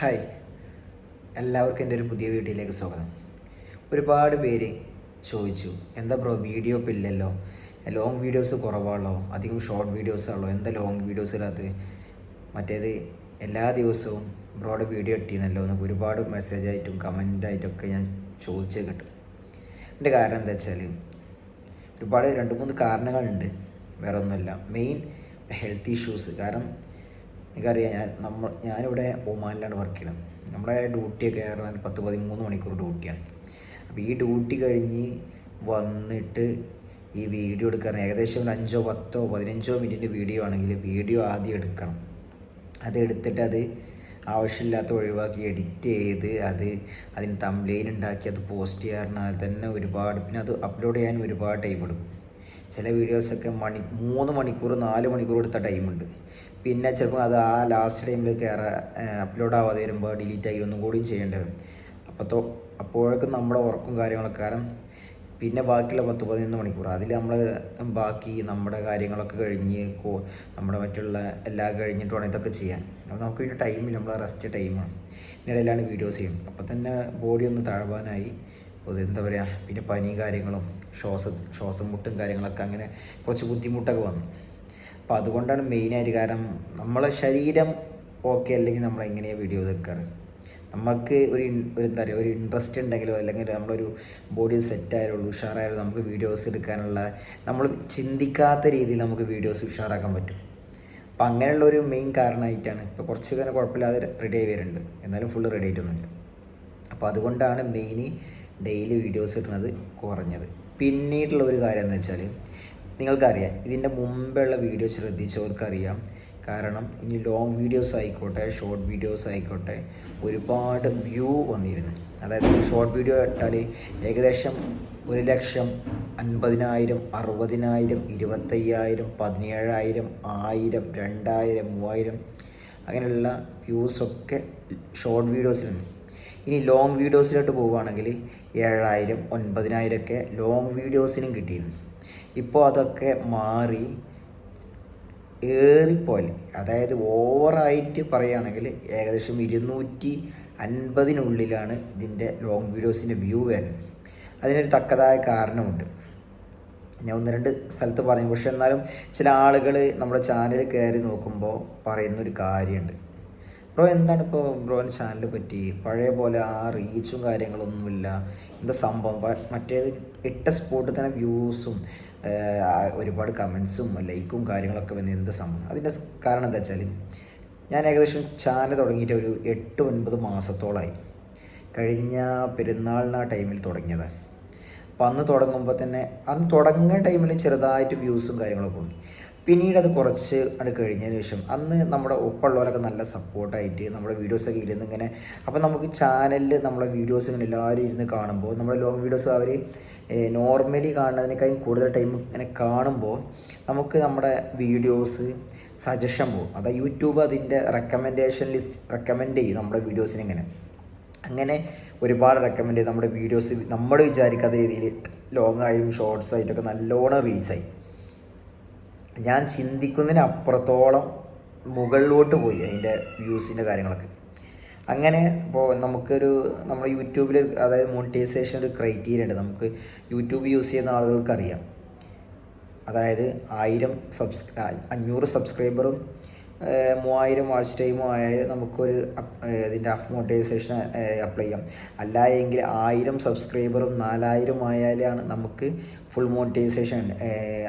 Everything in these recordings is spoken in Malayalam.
ഹായ് എല്ലാവർക്കും എന്റെ ഒരു പുതിയ വീഡിയോയിലേക്ക് സ്വാഗതം. ഒരുപാട് പേര് ചോദിച്ചു എന്താ ബ്രോ വീഡിയോ ഇപ്പം ഇല്ലല്ലോ? ലോങ് വീഡിയോസ് കുറവാണല്ലോ? അധികം ഷോർട്ട് വീഡിയോസ് ആണല്ലോ? എന്താ ലോങ് വീഡിയോസ് ഇല്ലാത്തത് മറ്റേത് എല്ലാ ദിവസവും ബ്രോയുടെ വീഡിയോ ഇട്ടിരുന്നല്ലോ? എന്നൊക്കെ ഒരുപാട് മെസ്സേജായിട്ടും കമന്റായിട്ടൊക്കെ ഞാൻ ചോദിച്ചേ കിട്ടും. എന്റെ കാരണം എന്താ വെച്ചാൽ ഒരുപാട് രണ്ട് മൂന്ന് കാരണങ്ങളുണ്ട്. വേറെ ഒന്നുമില്ല മെയിൻ ഹെൽത്ത് ഇഷ്യൂസ് കാരണം എനിക്കറിയാം ഞാൻ നമ്മൾ ഞാനിവിടെ ഒമാനിലാണ് വർക്ക് ചെയ്യുന്നത്. നമ്മുടെ ഡ്യൂട്ടിയൊക്കെ പറഞ്ഞാൽ പത്ത് പതിമൂന്ന് മണിക്കൂർ ഡ്യൂട്ടിയാണ് അപ്പോൾ ഈ ഡ്യൂട്ടി കഴിഞ്ഞ് വന്നിട്ട് ഈ വീഡിയോ എടുക്കാൻ ഏകദേശം ഒരു അഞ്ചോ പത്തോ പതിനഞ്ചോ മിനിറ്റിന്റെ വീഡിയോ ആണെങ്കിൽ വീഡിയോ ആദ്യം എടുക്കണം. അത് എടുത്തിട്ട് അത് ആവശ്യമില്ലാത്ത ഒഴിവാക്കി എഡിറ്റ് ചെയ്ത് അത് അതിന് തംബ്ലെയിൻ ഉണ്ടാക്കി അത് പോസ്റ്റ് ചെയ്യാറുണ്ട് തന്നെ ഒരുപാട് പിന്നെ അത് അപ്ലോഡ് ചെയ്യാൻ ഒരുപാട് ടൈം എടുക്കും. ചില വീഡിയോസൊക്കെ മണി മൂന്ന് മണിക്കൂർ നാല് മണിക്കൂർ എടുത്ത ടൈമുണ്ട് പിന്നെ ചിലപ്പോൾ അത് ആ ലാസ്റ്റ് ടൈമിൽ കയറാൻ അപ്ലോഡ് ആവാതെ വരുമ്പോൾ ഡിലീറ്റ് ആയി ഒന്നും കൂടിയും ചെയ്യേണ്ടി വരും അപ്പോൾ അപ്പോഴേക്കും നമ്മുടെ ഉറക്കും കാര്യങ്ങളൊക്കെ കാരണം പിന്നെ ബാക്കിയുള്ള പത്ത് പതിനൊന്ന് മണിക്കൂർ. അതിൽ നമ്മൾ ബാക്കി നമ്മുടെ കാര്യങ്ങളൊക്കെ കഴിഞ്ഞ് നമ്മുടെ മറ്റുള്ള എല്ലാം കഴിഞ്ഞിട്ട് വേണം ഇതൊക്കെ ചെയ്യാൻ. അപ്പോൾ നമുക്ക് പിന്നെ ടൈമിൽ നമ്മൾ റെസ്റ്റ് ടൈമാണ് ഇതിനിടയിലാണ് വീഡിയോസ് ചെയ്യും അപ്പോൾ തന്നെ ബോഡി ഒന്ന് താഴ്വാനായി. അപ്പോൾ എന്താ പറയുക പിന്നെ പനി കാര്യങ്ങളും ശ്വാസം ശ്വാസം മുട്ടും കാര്യങ്ങളൊക്കെ അങ്ങനെ കുറച്ച് ബുദ്ധിമുട്ടൊക്കെ വന്നു. അപ്പോൾ അതുകൊണ്ടാണ് മെയിനായിട്ട് കാരണം നമ്മളെ ശരീരം ഓക്കെ അല്ലെങ്കിൽ നമ്മൾ എങ്ങനെയാണ് വീഡിയോ എടുക്കാറ് നമുക്ക് ഒരു ഒരു എന്താ പറയുക ഒരു ഇൻട്രസ്റ്റ് ഉണ്ടെങ്കിലോ അല്ലെങ്കിൽ നമ്മളൊരു ബോഡി സെറ്റ് ആയാലും ഉഷാറായാലും നമുക്ക് വീഡിയോസ് എടുക്കാനുള്ള നമ്മൾ ചിന്തിക്കാത്ത രീതിയിൽ നമുക്ക് വീഡിയോസ് ഉഷാറാക്കാൻ പറ്റും. അപ്പം അങ്ങനെയുള്ള ഒരു മെയിൻ കാരണമായിട്ടാണ് ഇപ്പോൾ കുറച്ച് തന്നെ കുഴപ്പമില്ലാതെ റെഡി ആയി വരുന്നുണ്ട്. എന്നാലും ഫുള്ള് റെഡി ആയിട്ടൊന്നുമില്ല അപ്പോൾ അതുകൊണ്ടാണ് മെയിൻ ഡെയിലി വീഡിയോസ് ഇടുന്നത് കുറഞ്ഞത്. പിന്നീടുള്ള ഒരു കാര്യം എന്ന് വെച്ചാൽ നിങ്ങൾക്കറിയാം ഇതിന്റെ മുമ്പുള്ള വീഡിയോ ശ്രദ്ധിച്ചവർക്കറിയാം. കാരണം ഇനി ലോങ് വീഡിയോസ് ആയിക്കോട്ടെ ഷോർട്ട് വീഡിയോസ് ആയിക്കോട്ടെ ഒരുപാട് വ്യൂ വന്നിരുന്നു. അതായത് ഷോർട്ട് വീഡിയോ ഇട്ടാൽ ഏകദേശം ഒരു ലക്ഷം അൻപതിനായിരം അറുപതിനായിരം ഇരുപത്തയ്യായിരം പതിനേഴായിരം ആയിരം രണ്ടായിരം മൂവായിരം അങ്ങനെയുള്ള വ്യൂസൊക്കെ ഷോർട്ട് വീഡിയോസിലുണ്ട് ഇനി ലോങ് വീഡിയോസിലോട്ട് പോവുകയാണെങ്കിൽ ഏഴായിരം ഒൻപതിനായിരമൊക്കെ ലോങ് വീഡിയോസിനും കിട്ടിയിരുന്നു. ഇപ്പോൾ അതൊക്കെ മാറി ഏറിപ്പോലെ അതായത് ഓവറായിട്ട് പറയുകയാണെങ്കിൽ ഏകദേശം ഇരുന്നൂറ്റി അൻപതിനുള്ളിലാണ് ഇതിന്റെ ലോങ് വീഡിയോസിന്റെ വ്യൂ വരുന്നത്. അതിനൊരു തക്കതായ കാരണമുണ്ട്. ഞാൻ ഒന്ന് രണ്ട് സ്ഥലത്ത് പറഞ്ഞു. പക്ഷെ എന്നാലും ചില ആളുകൾ നമ്മുടെ ചാനൽ കയറി നോക്കുമ്പോൾ പറയുന്നൊരു കാര്യമുണ്ട്. ബ്രോ എന്താണ് ഇപ്പോൾ ബ്രോന്റെ ചാനലിനെ പറ്റി? പഴയ പോലെ ആ റീച്ചും കാര്യങ്ങളൊന്നുമില്ല. എന്താ സംഭവം? മറ്റേത് ഇട്ട സ്പോട്ടിൽ തന്നെ വ്യൂസും ഒരുപാട് കമൻസും ലൈക്കും കാര്യങ്ങളൊക്കെ വന്ന് എന്താ സംഭവം? അതിന്റെ കാരണം എന്താ വെച്ചാൽ ഞാൻ ഏകദേശം ചാനൽ തുടങ്ങിയിട്ട് ഒരു എട്ട് ഒൻപത് മാസത്തോളമായി കഴിഞ്ഞ പെരുന്നാളിന് ആ ടൈമിൽ തുടങ്ങിയത്. അപ്പം അന്ന് തുടങ്ങുമ്പോൾ തന്നെ അന്ന് തുടങ്ങുന്ന ടൈമിൽ ചെറുതായിട്ട് വ്യൂസും കാര്യങ്ങളൊക്കെ ഉണ്ട് പിന്നീട് അത് കുറച്ച് അത് കഴിഞ്ഞതിന് ശേഷം അന്ന് നമ്മുടെ ഒപ്പമുള്ളവരൊക്കെ നല്ല സപ്പോർട്ടായിട്ട് നമ്മുടെ വീഡിയോസൊക്കെ ഇരുന്ന് ഇങ്ങനെ അപ്പോൾ നമുക്ക് ചാനലിൽ നമ്മുടെ വീഡിയോസ് ഇങ്ങനെ എല്ലാവരും ഇരുന്ന് കാണുമ്പോൾ നമ്മുടെ ലോങ് വീഡിയോസ് അവർ നോർമലി കാണുന്നതിനേക്കാളും കൂടുതൽ ടൈം ഇങ്ങനെ കാണുമ്പോൾ നമുക്ക് നമ്മുടെ വീഡിയോസ് സജഷൻ പോകും. അതായത് യൂട്യൂബ് അതിന്റെ റെക്കമെൻഡേഷൻ ലിസ്റ്റ് റെക്കമെൻഡ് ചെയ്യും നമ്മുടെ വീഡിയോസിന് ഇങ്ങനെ. അങ്ങനെ ഒരുപാട് റെക്കമെൻഡ് ചെയ്ത് നമ്മുടെ വീഡിയോസ് നമ്മൾ വിചാരിക്കാത്ത രീതിയിൽ ലോങ് ആയും ഷോർട്സ് ആയിട്ടൊക്കെ നല്ലോണം റീച്ചായി ഞാൻ ചിന്തിക്കുന്നതിന് അപ്പുറത്തോളം മുകളിലോട്ട് പോയി അതിന്റെ വ്യൂസിന്റെ കാര്യങ്ങളൊക്കെ. അങ്ങനെ ഇപ്പോൾ നമുക്കൊരു നമ്മൾ യൂട്യൂബിൽ അതായത് മോണിറ്റൈസേഷൻ ഒരു ക്രൈറ്റീരിയ ഉണ്ട്. നമുക്ക് യൂട്യൂബ് യൂസ് ചെയ്യുന്ന ആളുകൾക്ക് അറിയാം അതായത് ആയിരം സബ്സ് അഞ്ഞൂറ് സബ്സ്ക്രൈബറും മൂവായിരം വാച്ച് ടൈമും ആയാൽ നമുക്കൊരു ഇതിന്റെ അഫ് മോണിറ്റൈസേഷൻ അപ്ലൈ ചെയ്യാം. അല്ല എങ്കിൽ ആയിരം സബ്സ്ക്രൈബറും നാലായിരം ആയാലാണ് നമുക്ക് ഫുൾ മോണിറ്റൈസേഷൻ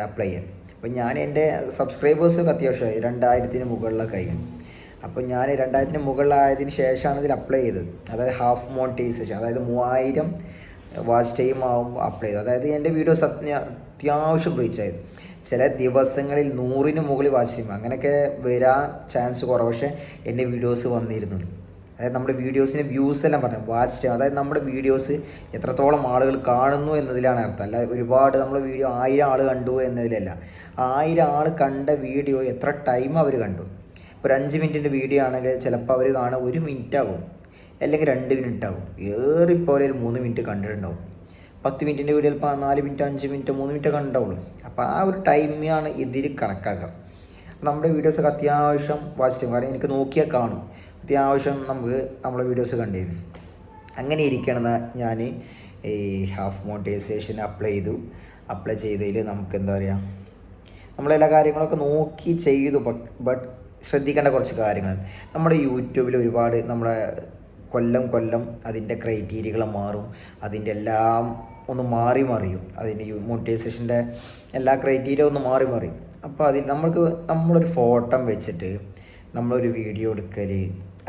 അപ്ലൈ ചെയ്യാം അപ്പം ഞാൻ എന്റെ സബ്സ്ക്രൈബേഴ്സൊക്കെ അത്യാവശ്യമായി. രണ്ടായിരത്തിന് മുകളിലൊക്കെ ആയിരുന്നു അപ്പോൾ ഞാൻ രണ്ടായിരത്തിന് മുകളിലായതിന് ശേഷമാണ് ഇതിൽ അപ്ലൈ ചെയ്തത്. അതായത് ഹാഫ് മോണിറ്റൈസേഷൻ അതായത് മൂവായിരം വാച്ച് ടൈം ആകുമ്പോൾ അപ്ലൈ ചെയ്തു അതായത് എന്റെ വീഡിയോസ് അത്യാവശ്യം റീച്ചായത് ചില ദിവസങ്ങളിൽ നൂറിന് മുകളിൽ വാച്ച് ടൈം അങ്ങനെയൊക്കെ വരാൻ ചാൻസ് കുറവ്. പക്ഷേ എന്റെ വീഡിയോസ് വന്നിരുന്നുള്ളൂ. അതായത് നമ്മുടെ വീഡിയോസിന് വ്യൂസ് എല്ലാം പറഞ്ഞു വാച്ച് ടൈം അതായത് നമ്മുടെ വീഡിയോസ് എത്രത്തോളം ആളുകൾ കാണുന്നു എന്നതിലാണ് അർത്ഥം. അല്ല ഒരുപാട് നമ്മുടെ വീഡിയോ ആയിരം ആൾ കണ്ടു എന്നതിലല്ല. ആയിരം ആൾ കണ്ട വീഡിയോ എത്ര ടൈം അവർ കണ്ടു. ഇപ്പോൾ ഒരു അഞ്ച് മിനിറ്റിന്റെ വീഡിയോ ആണെങ്കിൽ ചിലപ്പോൾ അവർ കാണാൻ ഒരു മിനിറ്റ് ആകും. അല്ലെങ്കിൽ രണ്ട് മിനിറ്റ് ആകും. ഏറിപ്പോലെ ഒരു മൂന്ന് മിനിറ്റ് കണ്ടിട്ടുണ്ടാവും. പത്ത് മിനിറ്റിന്റെ വീഡിയോ ചിലപ്പോൾ നാല് മിനിറ്റ് അഞ്ച് മിനിറ്റ് മൂന്ന് മിനിറ്റ് കണ്ടുള്ളൂ അപ്പോൾ ആ ഒരു ടൈമാണ് ഇതിൽ കണക്കാക്കുക. നമ്മുടെ വീഡിയോസൊക്കെ അത്യാവശ്യം വാച്ച് ടൈം കാരണം എനിക്ക് നോക്കിയാൽ കാണും. അത്യാവശ്യം നമുക്ക് നമ്മളെ വീഡിയോസ് കണ്ടിരുന്നു. അങ്ങനെ ഇരിക്കണമെന്ന് ഞാൻ ഈ ഹാഫ് മോണിറ്റൈസേഷൻ അപ്ലൈ ചെയ്തു. അപ്ലൈ ചെയ്തതിൽ നമുക്ക് എന്താ പറയുക നമ്മളെല്ലാ കാര്യങ്ങളൊക്കെ നോക്കി ചെയ്തു ബട്ട് ശ്രദ്ധിക്കേണ്ട കുറച്ച് കാര്യങ്ങൾ നമ്മുടെ യൂട്യൂബിൽ ഒരുപാട് നമ്മുടെ കൊല്ലം കൊല്ലം അതിന്റെ ക്രൈറ്റീരിയകൾ മാറും. അതിന്റെ എല്ലാം ഒന്ന് മാറി മറിയും. അതിന്റെ മോണിറ്റൈസേഷന്റെ എല്ലാ ക്രൈറ്റീരിയ ഒന്ന് മാറി മറിയും. അപ്പോൾ അതിൽ നമ്മൾക്ക് നമ്മളൊരു ഫോട്ടോ വെച്ചിട്ട് നമ്മളൊരു വീഡിയോ എടുക്കൽ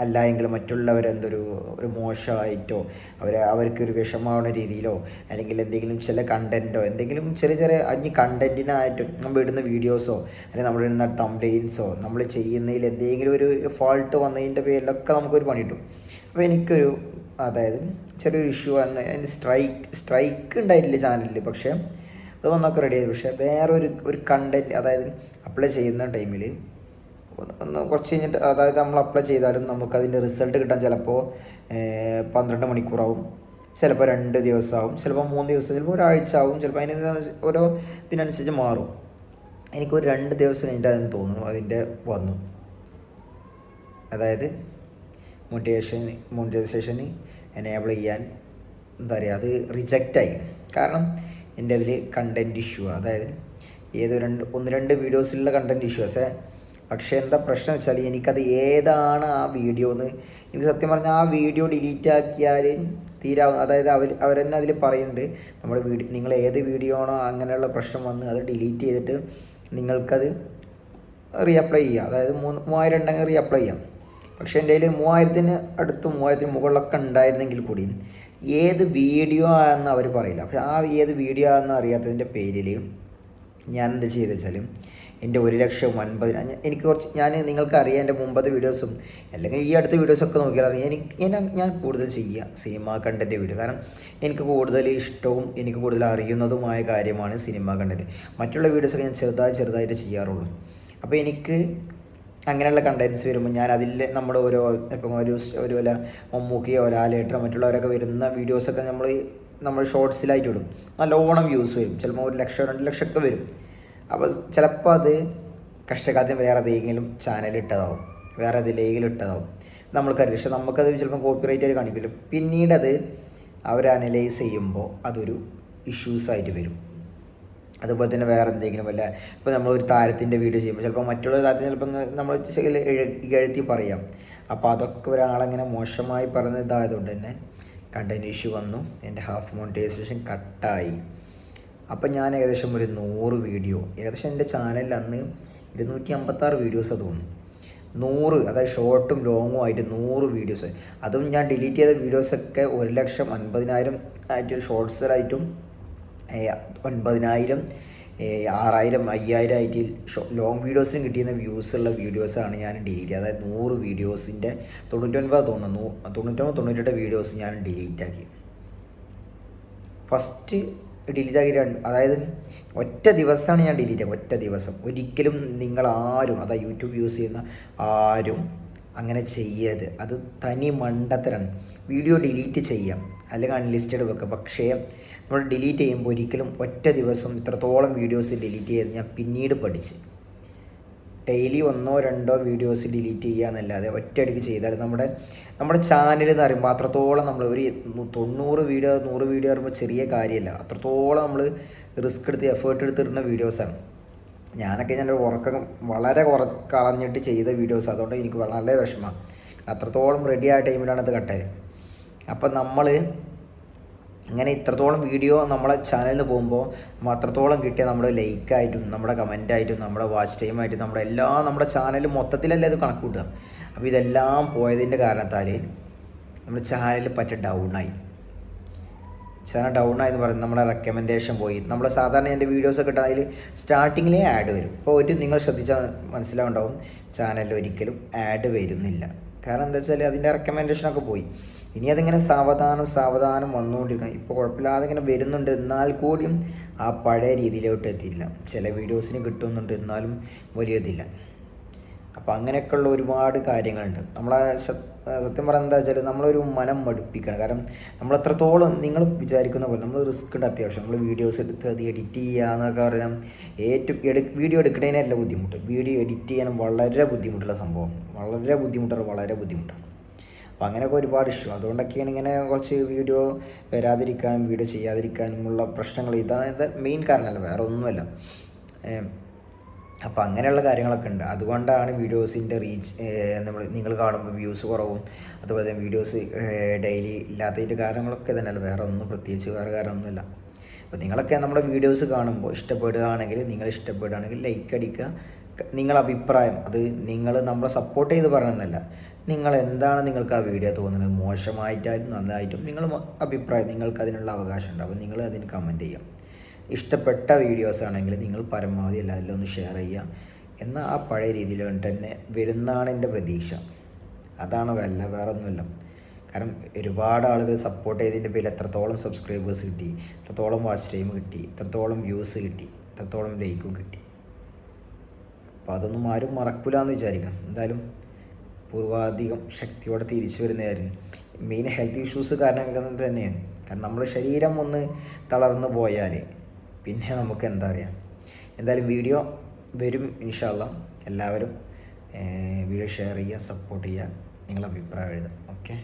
അല്ല എങ്കിൽ മറ്റുള്ളവരെന്തൊരു ഒരു മോശമായിട്ടോ അവരെ അവർക്കൊരു വിഷമാവുന്ന രീതിയിലോ അല്ലെങ്കിൽ എന്തെങ്കിലും ചില കണ്ടന്റോ എന്തെങ്കിലും ചെറിയ ചെറിയ അഞ്ഞ് കണ്ടന്റിനായിട്ട് നമ്മൾ ഇടുന്ന വീഡിയോസോ അല്ലെങ്കിൽ നമ്മൾ ഇടുന്ന തംബ്ലെയിൻസോ നമ്മൾ ചെയ്യുന്നതിൽ എന്തെങ്കിലും ഒരു ഫോൾട്ട് വന്നതിന്റെ പേരിലൊക്കെ നമുക്കൊരു പണി കിട്ടും. അപ്പോൾ എനിക്കൊരു അതായത് ചെറിയൊരു ഇഷ്യൂ വന്ന് അതിന് സ്ട്രൈക്ക് സ്ട്രൈക്ക് ഉണ്ടായിട്ടില്ല ചാനലിൽ പക്ഷേ അത് വന്നൊക്കെ റെഡി ആയി. പക്ഷേ വേറൊരു ഒരു കണ്ടന്റ് അതായത് അപ്ലൈ ചെയ്യുന്ന ടൈമിൽ ഒന്ന് കുറച്ച് കഴിഞ്ഞിട്ട് അതായത് നമ്മൾ അപ്ലൈ ചെയ്താലും നമുക്കതിന്റെ റിസൾട്ട് കിട്ടാൻ ചിലപ്പോൾ പന്ത്രണ്ട് മണിക്കൂറാവും. ചിലപ്പോൾ രണ്ട് ദിവസമാവും ചിലപ്പോൾ മൂന്ന് ദിവസം ചിലപ്പോൾ ഒരാഴ്ച ആവും. ചിലപ്പോൾ അതിന് ഓരോ ഇതിനനുസരിച്ച് മാറും. എനിക്കൊരു രണ്ട് ദിവസം കഴിഞ്ഞിട്ട് അതിന് തോന്നുന്നു അതിന്റെ വന്നു. അതായത് മോട്ടിവേഷൻ മോണിറ്റൈസേഷന് എനേബിൾ ചെയ്യാൻ എന്താ പറയുക അത് റിജക്റ്റായി കാരണം എന്റെ അതിൽ കണ്ടന്റ് ഇഷ്യൂ അതായത് ഏതോ രണ്ട് ഒന്ന് രണ്ട് വീഡിയോസിലുള്ള കണ്ടന്റ് ഇഷ്യൂസ് പക്ഷേ എന്താ പ്രശ്നം വെച്ചാൽ എനിക്കത് ഏതാണ് ആ വീഡിയോ എന്ന് എനിക്ക് സത്യം പറഞ്ഞാൽ ആ വീഡിയോ ഡിലീറ്റ് ആക്കിയാൽ തീരാവും അതായത് അവർ അവരെന്നെ അതിൽ പറയുന്നുണ്ട്. നമ്മുടെ വീഡിയോ നിങ്ങൾ ഏത് വീഡിയോ ആണോ അങ്ങനെയുള്ള പ്രശ്നം വന്ന് അത് ഡിലീറ്റ് ചെയ്തിട്ട് നിങ്ങൾക്കത് റീഅപ്ലൈ ചെയ്യുക. അതായത് മൂന്ന് മൂവായിരം ഉണ്ടെങ്കിൽ റീഅപ്ലൈ ചെയ്യാം. പക്ഷേ എന്റെ കയ്യിൽ മൂവായിരത്തിന് അടുത്ത് മൂവായിരത്തിന് മുകളിലൊക്കെ ഉണ്ടായിരുന്നെങ്കിൽ കൂടി ഏത് വീഡിയോ ആണെന്ന് അവർ പറയില്ല. പക്ഷെ ആ ഏത് വീഡിയോ ആണെന്ന് അറിയാത്തതിന്റെ പേരിൽ ഞാൻ എന്ത് ചെയ്തെന്ന് എന്റെ ഒരു ലക്ഷം അൻപത് എനിക്ക് കുറച്ച് ഞാൻ നിങ്ങൾക്ക് അറിയാം എന്റെ മുമ്പത്തെ വീഡിയോസും അല്ലെങ്കിൽ ഈ അടുത്ത വീഡിയോസൊക്കെ നോക്കിയാൽ അറിയാം. എനിക്ക് ഞാൻ കൂടുതൽ ചെയ്യുക സിനിമ കണ്ടന്റ് വീഡിയോ. കാരണം എനിക്ക് കൂടുതൽ ഇഷ്ടവും എനിക്ക് കൂടുതൽ അറിയുന്നതുമായ കാര്യമാണ് സിനിമ കണ്ടന്റ്. മറ്റുള്ള വീഡിയോസൊക്കെ ഞാൻ ചെറുതായി ചെറുതായിട്ട് ചെയ്യാറുള്ളൂ. അപ്പോൾ എനിക്ക് അങ്ങനെയുള്ള കണ്ടൻസ് വരുമ്പോൾ ഞാൻ അതിൽ നമ്മുടെ ഓരോ ഇപ്പം ഒരു ഒരു വല്ല മമ്മൂക്കിയോ ലാലേട്ടനോ മറ്റുള്ളവരൊക്കെ വരുന്ന വീഡിയോസൊക്കെ നമ്മൾ നമ്മൾ ഷോർട്സിലായിട്ട് ഇടും. നല്ലോണം വ്യൂസ് വരും. ചിലപ്പോൾ ഒരു ലക്ഷം രണ്ട് ലക്ഷമൊക്കെ വരും. അപ്പോൾ ചിലപ്പോൾ അത് കഷ്ടകാലത്തിന് വേറെ ഏതെങ്കിലും ചാനൽ ഇട്ടതാവും. വേറെ അതിലേങ്കിലും ഇട്ടതാവും. നമ്മൾക്കറിയില്ല പക്ഷെ നമുക്കത് ചിലപ്പോൾ കോപ്പിറൈറ്റ് ആയിട്ട് കാണിക്കില്ല. പിന്നീട് അത് അവർ അനലൈസ് ചെയ്യുമ്പോൾ അതൊരു ഇഷ്യൂസായിട്ട് വരും. അതുപോലെ തന്നെ വേറെ എന്തെങ്കിലും വല്ല ഇപ്പോൾ നമ്മൾ ഒരു താരത്തിന്റെ വീഡിയോ ചെയ്യുമ്പോൾ ചിലപ്പോൾ മറ്റുള്ള താരത്തിന് ചിലപ്പോൾ നമ്മൾ കഴുത്തി പറയാം. അപ്പോൾ അതൊക്കെ ഒരാളങ്ങനെ മോശമായി പറഞ്ഞതായതുകൊണ്ട് തന്നെ കണ്ടന്റ് ഇഷ്യൂ വന്നു. എന്റെ ഹാഫ് മോണിറ്റൈസേഷൻ കട്ടായി അപ്പം ഞാൻ ഏകദേശം ഒരു നൂറ് വീഡിയോ ഏകദേശം എന്റെ ചാനലിൽ അന്ന് ഇരുന്നൂറ്റി അമ്പത്താറ് വീഡിയോസ് തോന്നുന്നു. നൂറ് അതായത് ഷോർട്ടും ലോങ്ങും ആയിട്ട് നൂറ് വീഡിയോസ് അതും ഞാൻ ഡിലീറ്റ് ചെയ്ത വീഡിയോസൊക്കെ ഒരു ലക്ഷം അൻപതിനായിരം ആയിട്ട് ഷോർട്സിലായിട്ടും ഒൻപതിനായിരം ആറായിരം അയ്യായിരം ആയിട്ട് ഷോ ലോങ് വീഡിയോസിന് കിട്ടിയിരുന്ന വ്യൂസുള്ള വീഡിയോസാണ് ഞാൻ ഡിലീറ്റ് അതായത് നൂറ് വീഡിയോസിന്റെ തൊണ്ണൂറ്റൊൻപത് തോന്നുന്നു തൊണ്ണൂറ്റൊമ്പത് തൊണ്ണൂറ്റെട്ട് വീഡിയോസ് ഞാൻ ഡിലീറ്റ് ആക്കി. ഫസ്റ്റ് ഡിലീറ്റ് ആക്കി അതായത് ഒറ്റ ദിവസമാണ് ഞാൻ ഡിലീറ്റ് ആക്കുക ഒറ്റ ദിവസം. ഒരിക്കലും നിങ്ങൾ ആരും അതായത് യൂട്യൂബ് യൂസ് ചെയ്യുന്ന ആരും അങ്ങനെ ചെയ്യരുത്. അത് തനി മണ്ടത്തരാണ്. വീഡിയോ ഡിലീറ്റ് ചെയ്യാം. അല്ലെങ്കിൽ അൺലിസ്റ്റഡ് വെക്കുക. പക്ഷേ നമ്മൾ ഡിലീറ്റ് ചെയ്യുമ്പോൾ ഒരിക്കലും ഒറ്റ ദിവസം ഇത്രത്തോളം വീഡിയോസ് ഡിലീറ്റ് ചെയ്ത് ഞാൻ പിന്നീട് പഠിച്ച്. ഡെയിലി ഒന്നോ രണ്ടോ വീഡിയോസ് ഡിലീറ്റ് ചെയ്യുക എന്നല്ലാതെ ഒറ്റയടിക്ക് ചെയ്താൽ നമ്മുടെ നമ്മുടെ ചാനൽ എന്ന് പറയുമ്പോൾ അത്രത്തോളം നമ്മൾ ഒരു തൊണ്ണൂറ് വീഡിയോ നൂറ് വീഡിയോ പറയുമ്പോൾ ചെറിയ കാര്യമല്ല അത്രത്തോളം നമ്മൾ റിസ്ക് എടുത്ത് എഫേർട്ട് എടുത്തിടുന്ന വീഡിയോസാണ് ഞാനൊക്കെ ഞാൻ ഉറക്കം വളരെ കുറ കളഞ്ഞിട്ട് ചെയ്ത വീഡിയോസ് അതുകൊണ്ട് എനിക്ക് വളരെ വിഷമമാണ് അത്രത്തോളം റെഡി ആയ ടൈമിലാണ് അത് കട്ടായത് അപ്പം നമ്മൾ അങ്ങനെ ഇത്രത്തോളം വീഡിയോ നമ്മളെ ചാനലിൽ നിന്ന് പോകുമ്പോൾ അത്രത്തോളം കിട്ടിയ നമ്മുടെ ലൈക്കായിട്ടും നമ്മുടെ കമന്റായിട്ടും നമ്മുടെ വാച്ച് ടൈമായിട്ടും നമ്മുടെ എല്ലാ നമ്മുടെ ചാനൽ മൊത്തത്തിലല്ലേ ഇത് കണക്ക് കൂട്ടുക അപ്പോൾ ഇതെല്ലാം പോയതിന്റെ കാരണത്താൽ നമ്മുടെ ചാനൽ പറ്റ ഡൗണായി ചാനൽ ഡൗൺ എന്ന് പറയുന്നത് നമ്മുടെ റെക്കമെൻഡേഷൻ പോയി. നമ്മൾ സാധാരണ എന്റെ വീഡിയോസൊക്കെ ഇട്ടാൽ സ്റ്റാർട്ടിങ്ങിലേ ആഡ് വരും. ഇപ്പോൾ ഒരു നിങ്ങൾ ശ്രദ്ധിച്ചാൽ മനസ്സിലാവുണ്ടാവും ചാനലിൽ ഒരിക്കലും ആഡ് വരുന്നില്ല. കാരണം എന്താ വെച്ചാൽ അതിന്റെ റെക്കമെൻഡേഷനൊക്കെ പോയി. ഇനി അതിങ്ങനെ സാവധാനം സാവധാനം വന്നുകൊണ്ടിരിക്കണം. ഇപ്പോൾ കുഴപ്പമില്ലാതെ ഇങ്ങനെ വരുന്നുണ്ട്. എന്നാൽ കൂടിയും ആ പഴയ രീതിയിലോട്ട് എത്തിയില്ല. ചില വീഡിയോസിന് കിട്ടുന്നുണ്ട്. എന്നാലും വലിയതില്ല അപ്പോൾ അങ്ങനെയൊക്കെയുള്ള ഒരുപാട് കാര്യങ്ങളുണ്ട്. നമ്മളെ സത്യം പറയുന്നത് എന്താ വെച്ചാൽ നമ്മളൊരു മനം മടുപ്പിക്കണം. കാരണം നമ്മൾ എത്രത്തോളം നിങ്ങൾ വിചാരിക്കുന്ന പോലെ നമ്മൾ റിസ്ക് ഉണ്ട് അത്യാവശ്യം. നമ്മൾ വീഡിയോസ് എടുത്ത് അത് എഡിറ്റ് ചെയ്യുക എന്നൊക്കെ പറഞ്ഞാൽ ഏറ്റവും എടു വീഡിയോ എടുക്കുന്നതിനല്ല ബുദ്ധിമുട്ട്. വീഡിയോ എഡിറ്റ് ചെയ്യാൻ വളരെ ബുദ്ധിമുട്ടുള്ള സംഭവം. വളരെ ബുദ്ധിമുട്ടാണ് വളരെ ബുദ്ധിമുട്ടാണ്. അപ്പോൾ അങ്ങനെയൊക്കെ ഒരുപാട് ഇഷ്യൂ. അതുകൊണ്ടൊക്കെയാണ് ഇങ്ങനെ കുറച്ച് വീഡിയോ വരാതിരിക്കാനും വീഡിയോ ചെയ്യാതിരിക്കാനുമുള്ള പ്രശ്നങ്ങൾ. ഇതാണ് ഇത് മെയിൻ കാരണമല്ല. വേറെ ഒന്നുമല്ല അപ്പോൾ അങ്ങനെയുള്ള കാര്യങ്ങളൊക്കെ ഉണ്ട്. അതുകൊണ്ടാണ് വീഡിയോസിന്റെ റീച്ച് നമ്മൾ നിങ്ങൾ കാണുമ്പോൾ വ്യൂസ് കുറവും. അതുപോലെ തന്നെ വീഡിയോസ് ഡെയിലി ഇല്ലാത്തതിന്റെ കാരണങ്ങളൊക്കെ തന്നെയല്ല വേറെ ഒന്നും പ്രത്യേകിച്ച് വേറെ കാരണമൊന്നുമില്ല. അപ്പോൾ നിങ്ങളൊക്കെ നമ്മുടെ വീഡിയോസ് കാണുമ്പോൾ ഇഷ്ടപ്പെടുകയാണെങ്കിൽ നിങ്ങൾ ഇഷ്ടപ്പെടുകയാണെങ്കിൽ ലൈക്ക് അടിക്കുക. നിങ്ങളുടെ നിങ്ങളെ അഭിപ്രായം അത് നിങ്ങൾ നമ്മളെ സപ്പോർട്ട് ചെയ്ത് പറയണമെന്നല്ല. നിങ്ങൾ എന്താണ് നിങ്ങൾക്ക് ആ വീഡിയോ തോന്നുന്നത്? മോശമായിട്ടായാലും നന്നായിട്ടും നിങ്ങൾ അഭിപ്രായം നിങ്ങൾക്ക് അതിനുള്ള അവകാശമുണ്ട് അപ്പോൾ നിങ്ങൾ അതിന് കമന്റ് ചെയ്യാം. ഇഷ്ടപ്പെട്ട വീഡിയോസ് ആണെങ്കിൽ നിങ്ങൾ പരമാവധി എല്ലാവരിലും ഒന്ന് ഷെയർ ചെയ്യുക. എന്നാൽ ആ പഴയ രീതിയിൽ തന്നെ വരുന്നതാണ് എന്റെ പ്രതീക്ഷ. അതാണ് വല്ല വേറെ ഒന്നുമില്ല കാരണം ഒരുപാട് ആളുകൾ സപ്പോർട്ട് ചെയ്തതിന്റെ പേരിൽ എത്രത്തോളം സബ്സ്ക്രൈബേഴ്സ് കിട്ടി എത്രത്തോളം വാച്ച് ടൈം കിട്ടി എത്രത്തോളം വ്യൂസ് കിട്ടി എത്രത്തോളം ലൈക്കും കിട്ടി. അപ്പോൾ അതൊന്നും ആരും മറക്കില്ല എന്ന് വിചാരിക്കണം. എന്തായാലും പൂർവാധികം ശക്തിയോടെ തിരിച്ചു വരുന്നതായിരുന്നു മെയിൻ ഹെൽത്ത് ഇഷ്യൂസ് കാരണം തന്നെയാണ്. കാരണം നമ്മുടെ ശരീരം ഒന്ന് തളർന്നു പോയാൽ പിന്നെ നമുക്ക് എന്താ പറയുക എന്തായാലും വീഡിയോ വരും ഇൻഷാല്ല എല്ലാവരും വീഡിയോ ഷെയർ ചെയ്യുക സപ്പോർട്ട് ചെയ്യുക. നിങ്ങളുടെ അഭിപ്രായം എഴുതുക. ഓക്കെ